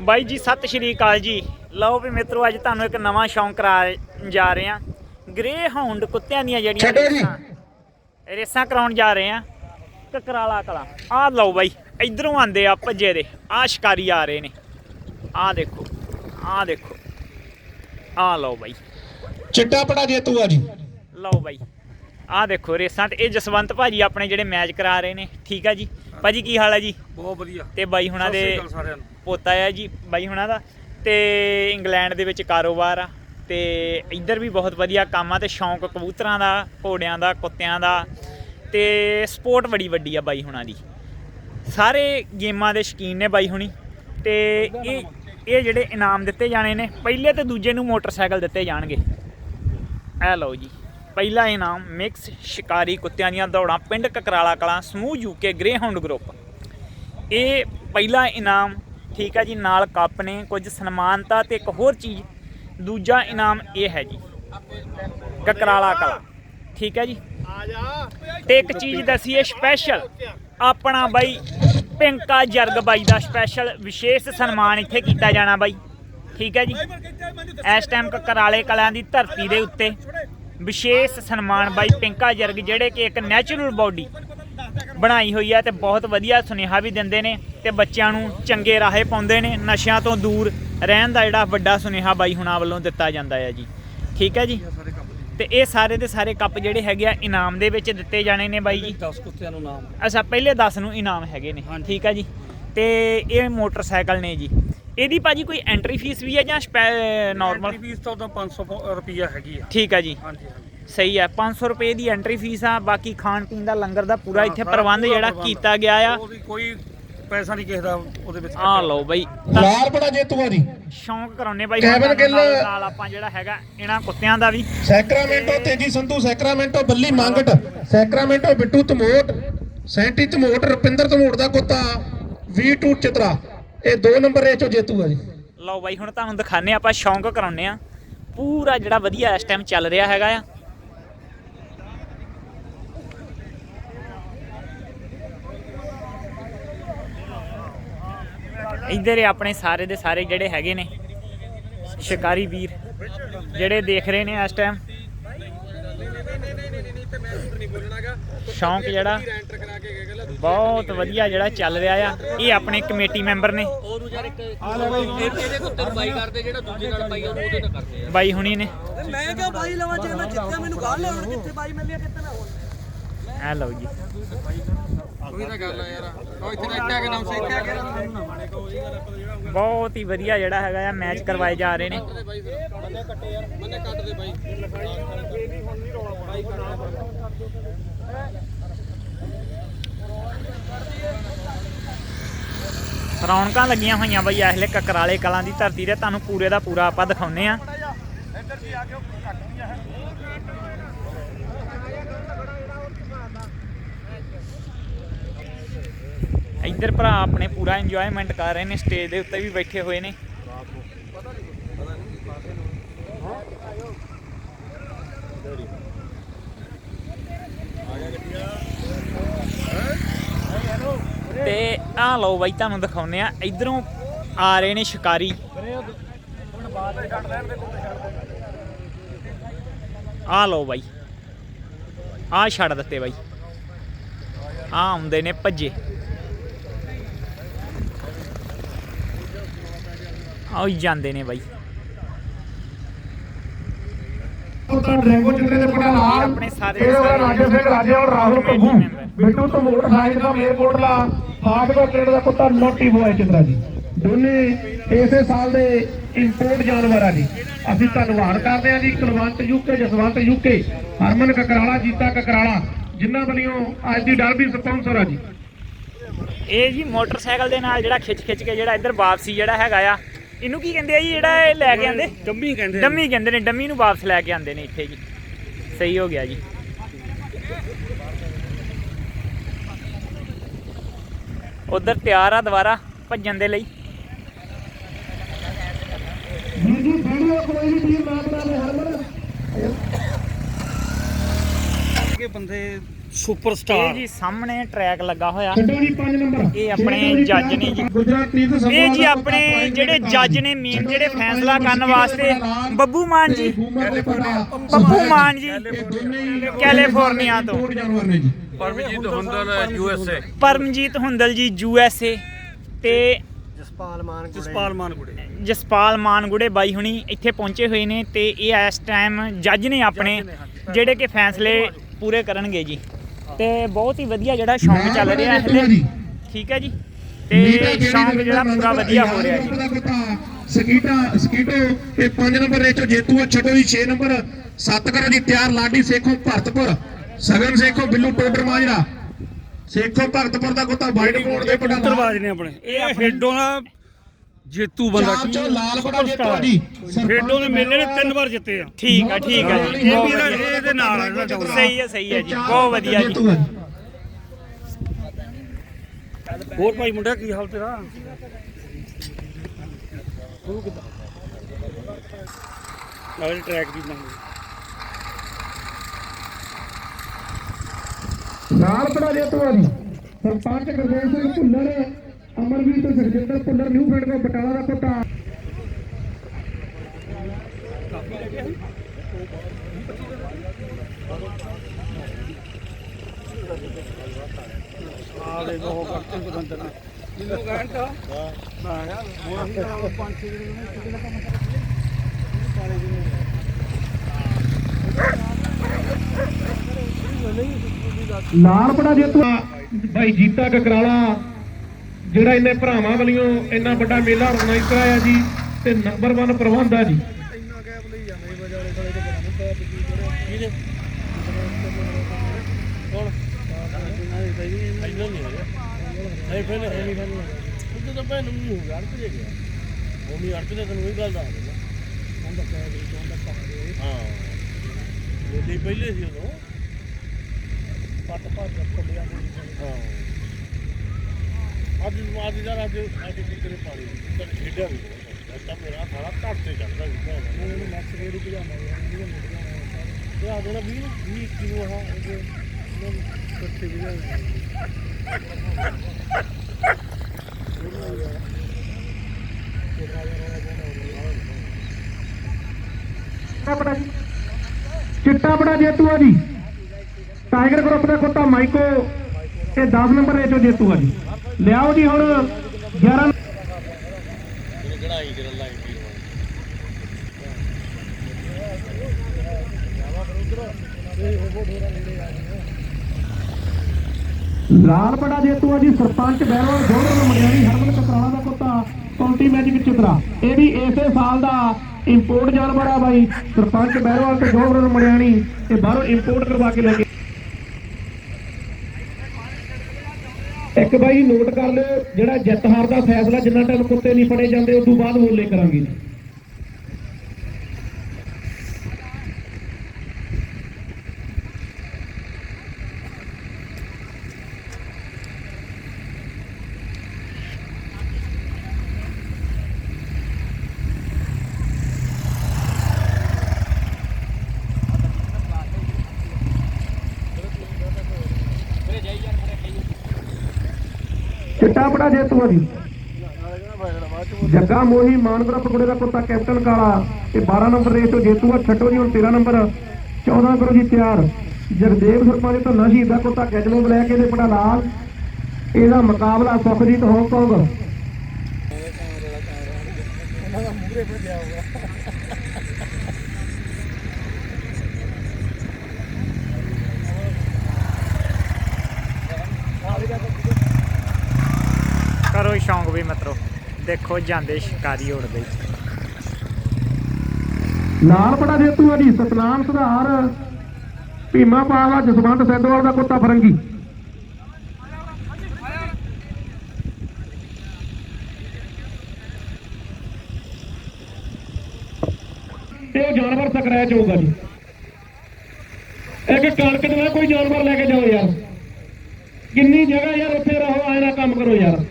ਬਾਈ ਜੀ ਸਤਿ ਸ਼੍ਰੀ ਅਕਾਲ ਜੀ। ਲਓ ਵੀ ਮਿੱਤਰੋ ਅੱਜ ਤੁਹਾਨੂੰ ਇੱਕ ਨਵਾਂ ਸ਼ੌਂਕ ਕਰਾ ਜਾ ਰਹੇ ਆ ਗ੍ਰੇ ਹਾਊਂਡ ਕੁੱਤਿਆਂ ਦੀਆਂ ਜਿਹੜੀਆਂ। ਰੇਸਾਂ- ਰੇਸਾਂ ਕਰਾਉਣ ਜਾ ਰਹੇ ਆ ਕਕਰਾਲਾ ਕਲਾ। ਆਹ ਲਓ ਬਾਈ ਇਧਰੋਂ ਆਂਦੇ ਆ ਭੱਜੇ ਦੇ। ਆਹ ਸ਼ਿਕਾਰੀ ਆ ਰਹੇ ਨੇ। ਆਹ ਦੇਖੋ ਆਹ ਦੇਖੋ। ਆਹ ਲਓ ਬਾਈ। ਚਿੱਟਾ ਪੜਾ ਜੇਤੂ ਆ ਜੀ ਲਓ ਬਾਈ। ਆਹ ਦੇਖੋ ਰੇਸਾਂ ਤੇ ਇਹ ਜਸਵੰਤ ਭਾਜੀ ਆਪਣੇ ਜਿਹੜੇ ਮੈਚ ਕਰਾ ਰਹੇ ਨੇ। ਠੀਕ ਆ ਜੀ। ਭਾਜੀ ਕੀ ਹਾਲ ਹੈ ਜੀ? ਬਹੁਤ ਵਧੀਆ। ਤੇ ਬਾਈ ਹੁਣਾਂ ਦੇ ਅਕਾਲ ਸਾਰਿਆਂ ਨੂੰ। ਪੋਤਾ ਆ ਜੀ, ਬਾਈ ਹੁਣਾਂ ਦਾ। ਤੇ ਇੰਗਲੈਂਡ ਦੇ ਵਿੱਚ ਕਾਰੋਬਾਰ ਆ। ਤੇ ਇੱਧਰ ਵੀ ਬਹੁਤ ਵਧੀਆ ਕੰਮ ਆ ਤੇ ਸ਼ੌਂਕ ਕਬੂਤਰਾਂ ਦਾ, ਘੋੜਿਆਂ ਦਾ, ਕੁੱਤਿਆਂ ਦਾ। ਤੇ ਸਪੋਰਟ ਬੜੀ ਵੱਡੀ ਆ ਬਾਈ ਹੁਣਾਂ ਦੀ। ਸਾਰੇ ਗੇਮਾਂ ਦੇ ਸ਼ਕੀਨ ਨੇ ਬਾਈ ਹੁਣੀ। ਤੇ ਇਹ ਇਹ ਜਿਹੜੇ ਇਨਾਮ ਦਿੱਤੇ ਜਾਣੇ ਨੇ, ਪਹਿਲੇ ਤੇ ਦੂਜੇ ਨੂੰ ਮੋਟਰਸਾਈਕਲ ਦਿੱਤੇ ਜਾਣਗੇ। ਇਹ ਲਓ ਜੀ, ਪਹਿਲਾ ਇਨਾਮ ਮਿਕਸ ਸ਼ਿਕਾਰੀ ਕੁੱਤਿਆਂ ਦੀਆਂ ਦੌੜਾਂ, ਪਿੰਡ ਕਕਰਾਲਾ ਕਲਾਂ, ਸਮੂਹ ਯੂਕੇ ਗ੍ਰੇਹਾਊਂਡ ਗਰੁੱਪ। ਇਹ ਪਹਿਲਾ ਇਨਾਮ ਠੀਕ ਹੈ ਜੀ, ਨਾਲ ਕੱਪ ਨੇ, ਕੁਝ ਸਨਮਾਨਤਾ ਤੇ ਇੱਕ ਹੋਰ ਚੀਜ਼, ਦੂਜਾ ਇਨਾਮ ਇਹ ਹੈ ਜੀ, ਕਕਰਾਲਾ ਕਲਾ, ਠੀਕ ਹੈ ਜੀ। ਤੇ ਇੱਕ ਚੀਜ਼ ਦਸੀਏ ਸਪੈਸ਼ਲ ਆਪਣਾ ਬਾਈ ਪਿੰਕਾ ਜਰਗ ਬਾਈ ਦਾ ਸਪੈਸ਼ਲ ਵਿਸ਼ੇਸ਼ ਸਨਮਾਨ ਇੱਥੇ ਕੀਤਾ ਜਾਣਾ ਬਾਈ, ਠੀਕ ਹੈ ਜੀ। ਇਸ ਟਾਈਮ ਕਕਰਾਲੇ ਕਲਾਂ ਦੀ ਧਰਤੀ ਦੇ ਉੱਤੇ ਵਿਸ਼ੇਸ਼ ਸਨਮਾਨ ਬਾਈ ਪਿੰਕਾ ਜਰਗ, ਜਿਹੜੇ ਕਿ ਇੱਕ ਨੈਚੁਰਲ ਬਾਡੀ ਬਣਾਈ ਹੋਈ ਹੈ ਤੇ ਬਹੁਤ ਵਧੀਆ ਸੁਨੇਹਾ ਵੀ ਦਿੰਦੇ ਨੇ ਤੇ ਬੱਚਿਆਂ ਨੂੰ ਚੰਗੇ ਰਾਹੇ ਪਾਉਂਦੇ ਨੇ ਨਸ਼ਿਆਂ ਤੋਂ ਦੂਰ ਰਹਿਣ ਦਾ ਜਿਹੜਾ ਵੱਡਾ ਸੁਨੇਹਾ ਬਾਈ ਹੁਣਾਂ ਵੱਲੋਂ ਦਿੱਤਾ ਜਾਂਦਾ ਹੈ ਜੀ। ਠੀਕ ਹੈ ਜੀ? ਤੇ ਇਹ ਸਾਰੇ ਦੇ ਸਾਰੇ ਕੱਪ ਜਿਹੜੇ ਹੈਗੇ ਆ ਇਨਾਮ ਦੇ ਵਿੱਚ ਦਿੱਤੇ ਜਾਣੇ ਨੇ ਬਾਈ ਜੀ। 10 ਕੁੱਤਿਆਂ ਨੂੰ ਨਾਮ। ਅੱਛਾ ਪਹਿਲੇ 10 ਨੂੰ ਇਨਾਮ ਹੈਗੇ ਨੇ। ਠੀਕ ਹੈ ਜੀ। ਤੇ ਇਹ ਮੋਟਰਸਾਈਕਲ ਨੇ ਜੀ। ਇਹਦੀ ਭਾਜੀ ਕੋਈ ਐਂਟਰੀ ਫੀਸ ਵੀ ਹੈ ਜਾਂ ਨਾਰਮਲ ਐਂਟਰੀ ਫੀਸ ਤਾਂ ਉਦੋਂ 500 ਰੁਪਈਆ ਹੈਗੀ ਆ। ਠੀਕ ਹੈ ਜੀ। ਹਾਂਜੀ। ਸਹੀ ਹੈ 500 ਰੁਪਏ ਦੀ ਐਂਟਰੀ ਫੀਸ ਆ ਬਾਕੀ ਖਾਣ ਪੀਣ ਦਾ ਲੰਗਰ ਦਾ ਪੂਰਾ ਇੱਥੇ ਪ੍ਰਬੰਧ ਪੂਰਾ ਜਿਹੜਾ। ਕੀਤਾ ਗਿਆ ਆ। ਉਹਦੀ ਕੋਈ ਪੈਸਾ ਨਹੀਂ ਕਿਸੇ ਦਾ ਉਹਦੇ ਵਿੱਚ ਆ ਲਓ ਬਈ। ਲਾਲ ਪੜਾ ਜੇਤੂ ਆ ਜੀ ਸ਼ੌਂਕ ਕਰਾਉਨੇ ਬਾਈ ਗਿੱਲ- ਨਾਲ- ਨਾਲ ਆਪਾਂ ਜਿਹੜਾ ਹੈਗਾ ਇਹਨਾਂ ਕੁੱਤਿਆਂ ਦਾ ਵੀ। Sacramento Teji Sandhu Sacramento Balli Mangat Sacramento Bittu Dhamot Santy Dhamot Rupinder Dhamot ਦਾ ਕੁੱਤਾ V2 ਚਿਤਰਾ। ਇਹ ਦੋ ਨੰਬਰ ਇਹ ਚੋਂ ਜੇਤੂ ਆ ਜੀ। ਲਓ ਬਾਈ ਹੁਣ ਤੁਹਾਨੂੰ ਦਿਖਾਣੇ ਆਪਾਂ ਸ਼ੌਂਕ ਕਰਾਉਨੇ ਆ ਪੂਰਾ ਜਿਹੜਾ ਵਧੀਆ ਇਸ ਟਾਈਮ ਚੱਲ ਰਿਹਾ ਹੈਗਾ ਆ। ਇੱਧਰ ਆਪਣੇ ਸਾਰੇ ਦੇ ਸਾਰੇ ਜਿਹੜੇ ਹੈਗੇ ਨੇ ਸ਼ਿਕਾਰੀ ਵੀਰ ਜਿਹੜੇ ਦੇਖ ਰਹੇ ਨੇ ਇਸ ਟਾਈਮ ਸ਼ੌਂਕ ਜਿਹੜਾ ਬਹੁਤ ਵਧੀਆ ਜਿਹੜਾ ਚੱਲ ਰਿਹਾ ਆ ਇਹ ਆਪਣੇ ਕਮੇਟੀ ਮੈਂਬਰ ਨੇ। ਬਾਈ ਹੁਣੀ ਨੇ। ਮੈਂ ਕਿਹਾ ਬਾਈ ਲਵਾਂ ਜੇ ਮੈਂ ਜਿੱਤਿਆ ਮੈਨੂੰ ਗਾਲ ਲੈਣ ਕਿੱਥੇ ਬਾਈ ਮਿਲਿਆ ਕਿੱਥੇ ਨਾ ਹੁਣ ਐ ਲਓ ਜੀ। ਉਹੀ ਤਾਂ ਗੱਲ ਆ ਯਾਰ। ਉਹ ਇੱਥੇ ਨਾ ਇੱਥੇ ਆ ਕੇ ਨਾਮ ਸੇ ਇੱਥੇ ਆ ਕੇ ਬਹੁਤ ਹੀ ਵਧੀਆ ਜਿਹੜਾ ਹੈਗਾ ਆ ਮੈਚ ਕਰਵਾਏ ਜਾ ਰਹੇ ਨੇ। ਬਾਈ ਫਿਰ। ਬੰਦੇ ਕੱਟੇ ਯਾਰ ਬੰਦੇ ਕੱਟ ਦੇ ਬਾਈ। ਰੌਣਕਾਂ ਲੱਗੀਆਂ ਹੋਈਆਂ ਬਈ ਐਸਲੇ ਕਕਰਾਲੇ ਕਲਾਂ ਦੀ ਧਰਤੀ ਤੇ। ਤੁਹਾਨੂੰ ਪੂਰੇ ਦਾ ਪੂਰਾ ਆਪਾਂ ਦਿਖਾਉਨੇ ਆ। ਇੱਧਰ ਇੱਧਰ ਭਰਾ ਆਪਣੇ ਪੂਰਾ ਇੰਜੋਇਮੈਂਟ ਕਰ ਰਹੇ ਨੇ ਸਟੇਜ ਦੇ ਉੱਤੇ ਵੀ ਬੈਠੇ ਹੋਏ ਨੇ। ਤੇ ਆ ਲਓ ਬਾਈ, ਤੁਹਾਨੂੰ ਦਿਖਾਉਨੇ ਆ ਇਧਰੋਂ ਆ ਰਹੇ ਨੇ ਸ਼ਿਕਾਰੀ। ਆ ਲਓ ਬਾਈ। ਆਹ ਛੱਡ ਦਿੱਤੇ ਬਾਈ। ਆਹ ਆਉਂਦੇ ਨੇ ਭੱਜੇ। ਹੀ ਜਾਂਦੇ ਨੇ ਬਾਈ। ਕੁੱਤਾ ਡਰੈਗੋ ਚਿੱਤਰੇ ਦੇ ਪੜਾ ਲਾਲ ਆਪਣੇ ਸਾਰੇ ਇਹ ਉਹਦਾ ਰਾਜੇ ਸਿੰਘ ਰਾਜੇ ਔਰ ਰਾਹੁਲ ਪ੍ਰਭੂ। ਬਿੱਟੂ ਧਮੋਟ ਸਾਈਡ ਦਾ ਮੇਰਕੋਟਲਾ ਫਾਟਕਾ ਪਿੰਡ ਦਾ ਕੁੱਤਾ ਨੋਟੀ ਬੋਏ ਚਿਤਰਾ ਜੀ। ਦੋਨੇ ਇਸੇ ਸਾਲ ਦੇ ਇੰਪੋਰਟ ਜਾਨਵਰ ਆ ਜੀ ਅਸੀਂ ਧੰਨਵਾਦ ਕਰਦੇ ਹਾਂ ਜੀ ਕੁਲਵੰਤ ਯੂਕੇ ਜਸਵੰਤ ਯੂਕੇ ਹਰਮਨ ਕਕਰਾਲਾ ਜੀਤਾ ਕਕਰਾਲਾ ਜਿਨ੍ਹਾਂ ਵੱਲੋਂ ਅੱਜ ਦੀ ਡਰਬੀ ਸਪਾਂਸਰ ਆ ਜੀ। ਇਹ ਜੀ ਮੋਟਰਸਾਈਕਲ ਦੇ ਨਾਲ ਜਿਹੜਾ ਖਿੱਚ ਖਿੱਚ ਕੇ ਜਿਹੜਾ ਇੱਧਰ ਵਾਪਸੀ ਜਿਹੜਾ ਹੈਗਾ ਆ ਇਹਨੂੰ ਕੀ ਕਹਿੰਦੇ ਆ ਜੀ ਜਿਹੜਾ ਇਹ ਲੈ ਕੇ ਆਂਦੇ ਡੰਮੀ ਕਹਿੰਦੇ। ਡੰਮੀ ਕਹਿੰਦੇ ਨੇ ਡੰਮੀ ਨੂੰ ਵਾਪਸ ਲੈ ਕੇ ਆਂਦੇ ਨੇ ਇੱਥੇ ਜੀ। ਸਹੀ ਹੋ ਗਿਆ ਜੀ। ਉਧਰ ਤਿਆਰ ਆ ਦੁਬਾਰਾ ਭੱਜਣ ਦੇ ਲਈ। ਜੀ ਜੀ ਵੀਡੀਓ ਕੋਈ ਵੀ ਟੀਮ ਨਾ ਬਣਾਵੇ ਹਰਮਨ ਕਿ ਬੰਦੇ ਸੁਪਰ ਇਹ ਜੀ ਸਾਹਮਣੇ ਟਰੈਕ ਲੱਗਾ ਹੋਇਆ। ਛੱਡੋ ਜੀ 5 ਨੰਬਰ ਇਹ ਆਪਣੇ ਜੱਜ ਨੇ ਜੀ। ਗੁਜਰਾਤ ਨੀਤ ਸਭਾ ਇਹ ਜੀ ਆਪਣੇ ਜਿਹੜੇ ਜੱਜ ਨੇ ਮੇਨ ਜਿਹੜੇ ਫੈਸਲਾ ਕਰਨ ਵਾਸਤੇ ਬੱਬੂ ਮਾਨ ਜੀ। ਬੱਬੂ ਮਾਨ ਜੀ। ਕੈਲੀਫੋਰਨੀਆ ਤੋਂ। Paramjit Hundal U S A Paramjit Hundal ji U S ਏ ਤੇ ਜਸਪਾਲ ਮਾਨਗੁੜੇ ਜਸਪਾਲ ਮਾਨਗੁੜੇ ਬਾਈ ਹੁਣੀ ਇੱਥੇ ਪਹੁੰਚੇ ਹੋਏ ਨੇ ਤੇ ਇਹ ਇਸ ਟਾਈਮ ਜੱਜ ਨੇ ਆਪਣੇ ਜਿਹੜੇ ਕਿ ਫੈਸਲੇ ਪੂਰੇ ਕਰਨਗੇ ਜੀ। ਤੇ ਬਹੁਤ ਹੀ ਵਧੀਆ ਜਿਹੜਾ ਸ਼ੌਂਕ ਚੱਲ ਰਿਹਾ ਹੈ ਹਲੇ ਠੀਕ ਹੈ ਜੀ। ਤੇ ਸ਼ੌਂਕ ਜਿਹੜਾ ਪੂਰਾ ਵਧੀਆ ਹੋ ਰਿਹਾ ਜੀ। ਸਕੀਟਾ ਸਕੀਟੋ ਇਹ 5 ਨੰਬਰ ਰੇਚੋ ਜੇਤੂ ਆ, ਛੱਡੋ ਜੀ 6 ਨੰਬਰ। 7 ਕਰੋ ਜੀ ਤਿਆਰ ਲਾਡੀ ਸੇਖੋ ਭਰਤਪੁਰ। ਸਗਨ ਸੇਖੋ ਬਿੱਲੂ ਟੋਡਰ ਮਾਜਰਾ। ਸੇਖੋ ਭਗਤਪੁਰ ਦਾ ਕੁੱਤਾ ਵਾਈਟ ਬੋਰਡ ਦੇ ਪਟਾ ਨੇ ਆਪਣੇ। ਇਹ ਖੇਡੋ ਦਾ ਜੇਤੂ ਬੰਦਾ ਚਾਰ ਚੋ ਲਾਲ ਬੜਾ ਜੇਤੂ ਆ ਜੀ ਖੇਡੋ ਦੇ ਮੇਲੇ ਨੇ ਤਿੰਨ ਵਾਰ ਜਿੱਤੇ ਆ। ਠੀਕ ਆ ਠੀਕ ਆ ਜੀ। ਇਹ ਵੀ ਇਹਦਾ-। ਇਹਦੇ ਨਾਲ ਆ ਜਿਹੜਾ ਚੌੜਾ ਸਹੀ ਹੈ ਸਹੀ ਹੈ ਜੀ। ਬਹੁਤ ਵਧੀਆ ਜੀ। ਜੇਤੂ ਆ। ਹੋਰ ਭਾਈ ਮੁੰਡਿਆ ਕੀ ਹਾਲ ਤੇਰਾ? ਤੂੰ ਕਿੱਦਾਂ? ਨਾਲ ਟਰੈਕ ਦੀ ਬਣਾਉਂਦੇ ਲਾਲ ਬੜਾ ਜੇਤੂ ਆ ਜੀ ਸਰਪੰਚ ਗੁਰਦੇਵ ਸਿੰਘ ਭੁੱਲਰ ਅਮਰਵੀਰ ਤੇ ਸਰਜਿੰਦਰ ਭੁੱਲਰ, ਨਿਊ ਪਿੰਡ ਦਾ ਬਟਾਲਾ ਦਾ ਕੁੱਤਾ ਆ ਦੇ ਉਹ ਕਰਦੇ ਬੰਦੇ ਨੇ ਜਿੰਨੂੰ ਕਹਿੰਦਾ ਹਾਂ ਯਾਰ ਉਹ ਅਸੀਂ ਤਾਂ ਪੰਜ ਛੇ ਦਿਨ ਨੇ ਕਿਤੇ ਨਾ ਕੰਮ ਲਾਲ ਬੜਾ ਜੇਤੂ ਭਾਈ ਜੀਤਾ ਕਕਰਾਲਾ ਜਿਹੜਾ ਇਹਨੇ ਭਰਾਵਾਂ ਵੱਲੋਂ ਇੰਨਾ ਵੱਡਾ ਮੇਲਾ ਆਰਗੇਨਾਈਜ਼ ਕਰਾਇਆ ਜੀ ਤੇ ਨੰਬਰ 1 ਪ੍ਰਬੰਧ ਆ ਜੀ। ਪਹਿਲੇ ਸੀ ਉਦੋਂ ਪੱਟ ਪੱਟ ਕੱਢਿਆ ਹਾਂ। ਅੱਜ ਅੱਜ ਦਾ ਅੱਜ ਅੱਜ ਕਿਤੇ ਪਾਣੀ ਤਾਂ ਖੇਡਿਆ ਵੀ ਤਾਂ ਮੇਰਾ ਸਾਰਾ ਘੱਟ ਤੇ ਚੜਦਾ ਸੀ ਭੈਣ। ਇਹਨੂੰ ਮੈਕਸ ਰੇਡੀ ਪਜਾਮਾ ਇਹ ਇਹ ਆ ਦੇਣਾ 20 20 ਕਿਲੋ ਆ ਇਹ ਕੱਟੇ ਵੀ ਜੀ। ਚਿੱਟਾ ਬੜਾ ਜੇਤੂ ਆ ਜੀ। ਟਾਈਗਰ ਗਰੁੱਪ ਦਾ ਕੁੱਤਾ ਮਾਈਕੋ ਇਹ 10 ਨੰਬਰ ਰੇਚੋ ਜੇਤੂ ਆ ਜੀ। ਲਿਆਓ ਜੀ ਹੁਣ 11 ਲਾਲ ਬੜਾ ਜੇਤੂ ਆ ਜੀ ਸਰਪੰਚ ਬਹਿਰਵਾਲ ਜੋੜਨ ਮੰਡਿਆਣੀ ਹਰਮਨ ਕਤਰਾਲਾ ਦਾ ਕੁੱਤਾ ਕਾਉਂਟੀ ਮੈਜਿਕ ਚਿਤਰਾ ਇਹ ਵੀ ਇਸੇ ਸਾਲ ਦਾ ਇੰਪੋਰਟ ਜਾਨਵਰ ਆ ਬਾਈ। ਸਰਪੰਚ ਬਹਿਰਵਾਲ ਤੇ ਜੋੜਨ ਮੰਡਿਆਣੀ ਇਹ ਬਾਹਰੋਂ ਇੰਪੋਰਟ ਕਰਵਾ ਕੇ ਲੈ ਕੇ ਇੱਕ ਬਾਈ ਨੋਟ ਕਰ ਲਿਓ, ਜਿਹੜਾ ਜਿੱਤ ਹਾਰ ਦਾ ਫੈਸਲਾ ਜਿੰਨਾ ਟਾਈਮ ਕੁੱਤੇ ਨਹੀਂ ਫੜੇ ਜਾਂਦੇ ਉਸ ਤੋਂ ਬਾਅਦ ਬੋਲੇ ਕਰਾਂਗੇ। ਜੀ ਚਿੱਟਾ ਜੇਤੂ ਆ ਜੱਗਾ ਮੋਹੀ, ਮਾਨਵਰਾ ਪਕੌੜੇ ਦਾ ਕੁੱਤਾ, ਕੈਪਟਨ ਕਾਲਾ। ਤੇ 12 ਨੰਬਰ ਰੇਸ ਤੋਂ ਜੇਤੂ ਆ, ਛੱਡੋ ਜੀ ਹੁਣ 13 ਨੰਬਰ। 14 ਕਰੋ ਜੀ ਤਿਆਰ। ਜਗਦੇਵ ਸਰਪੰਚ ਤੋਂ ਨਸ਼ੀ ਦਾ ਕੁੱਤਾ ਕੈਜਲੋ ਬਲੈਕ ਇਹਦੇ ਬੜਾ ਲਾਲ। ਇਹਦਾ ਮੁਕਾਬਲਾ ਸੁਖਜੀਤ ਹਾਂਗਕਾਂਗ ਕਰੋ ਸ਼ੌਂਕ ਵੀ ਮਤਰੋ ਦੇਖੋ ਜਾਂਦੇ ਸ਼ਿਕਾਰੀ ਉੜਦੇ ਨਾਲ ਬੜਾ ਜੇਤੂ ਆ ਜੀ ਸਤਨਾਮ ਸੁਧਾਰ। ਭੀਮਾ ਪਾਵਾ ਜਸਵੰਤ ਸੈਦੋਵਾਲ ਦਾ ਕੁੱਤਾ ਫਰੰਗੀ। ਤੇ ਉਹ ਜਾਨਵਰ ਸਕਰੈਚ ਹੋਊਗਾ ਜੀ। ਇੱਕ ਕਣਕ ਦੇ ਕੋਈ ਜਾਨਵਰ ਲੈ ਕੇ ਜਾਓ ਯਾਰ। ਕਿੰਨੀ ਜਗ੍ਹਾ ਯਾਰ ਉੱਥੇ ਰਹੋ, ਆਏ ਨਾ ਕੰਮ ਕਰੋ ਯਾਰ।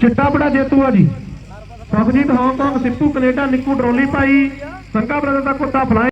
ਚਿੱਟਾ ਬੜਾ ਜੇਤੂ ਆ ਜੀ। Pavjit Hong Kong Sippu Canada Nikku Droli ਭਾਈ। ਸੰਗਾ ਬ੍ਰਦਰ ਦਾ ਕੁੱਤਾ ਫਲਾਈ